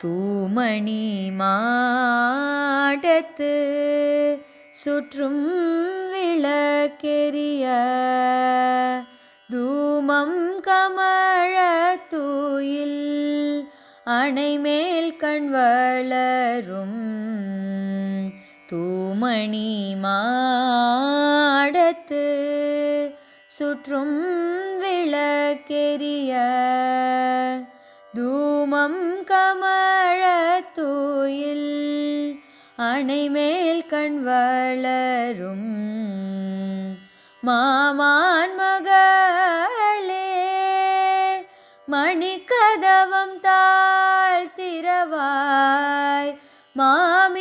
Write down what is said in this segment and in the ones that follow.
தூமணி மாடத்து சுற்றும் விளக்கெரிய தூமம் கமழ தூயில் அணைமேல் கண் வளரும் தூமணி மாடத்து சுற்றும் விளக்கெரிய தூமம் கமழ தூயில் அணைமேல் கண் வளரும் மாமான் மகளே மணிக்கதவம் தாழ்த்திரவாய் மாமீரவளை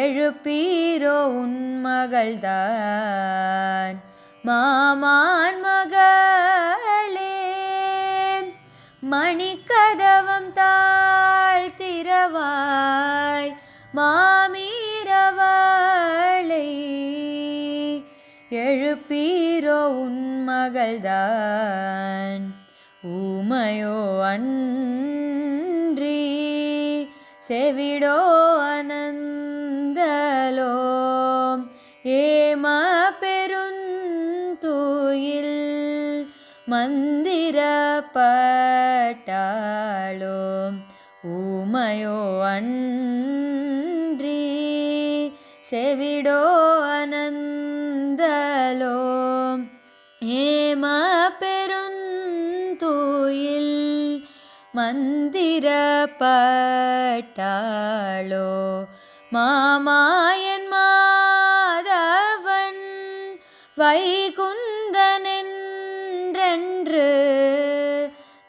எழுப்பீரோ உன் மகள்தான் மாமான் மகள். எழுப்பீரோ உன்மகள்தான் ஊமையோ அன்றி செவிடோ அனந்தலோ. ஏம பெருந்தூயில் மந்திரப்பட்டாளோ. ஊமையோ அன்றி செவிடோ அனந்தலோ ஏம பெருந்தூயில் மந்திரப்பட்டாளோ மாமாயன் மாதவன் வைகுந்தனென்றென்று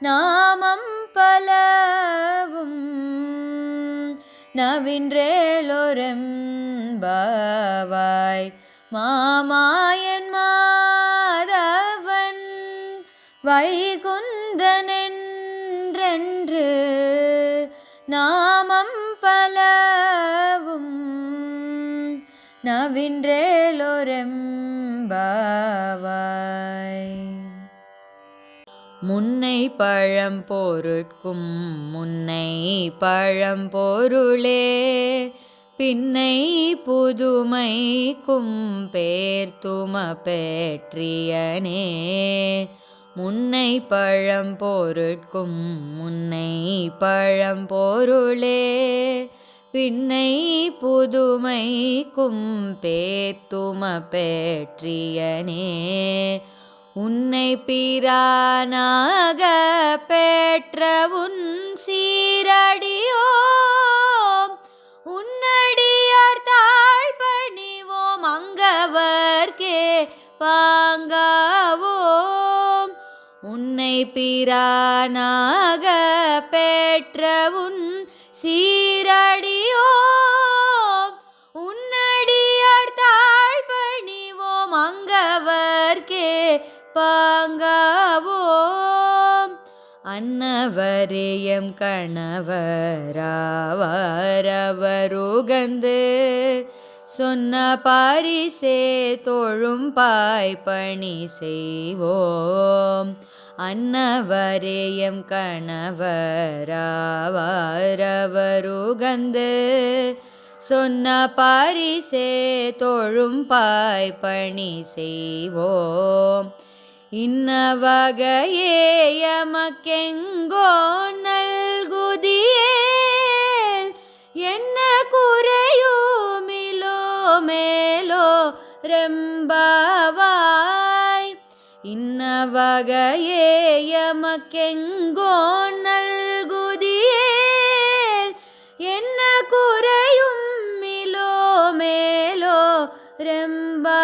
நாமம் பலவும் நவின்றேலொரெம்பாவாய். மாமாயன் மாதவன் வைகுந்தனென்றென்று நாமம் பலவும் நவின்றேலொரெம்பாவாய் முன்னை பழம் பொருட்கும் முன்னை பழம் பொருளே பின்னை புதுமைக்கும் பேர்த்தும பேற்றியனே முன்னை பழம் பொருட்கும் முன்னை பழம் பொருளே. பின்னை புதுமைக்கும் பேத்தும பேற்றியனே உன்னை பிரானாக பெற்ற உன் சீரடி பிரானாக பெற்ற உன் சீரடியோ உன்னடியார் தாழ் பணிவோம் அங்கவர்க்கே பாங்காவோம். அன்னவரேயம் கணவராவரவருகந்து சொன்ன பாரிசே தொழும் பாய் பணி செய்வோம். அன்னவரேயம் கணவராவாரவருகந்து. சொன்ன பாரிசே தொழும் பாய் பணி செய்வோம். இன்ன வகையே எமக்கெங்கோ நல்குதியே இன்ன வகையே எமக்கெங்கோ நல்குதியே என்ன குறையும் மிலோ மேலோ ரெம்பா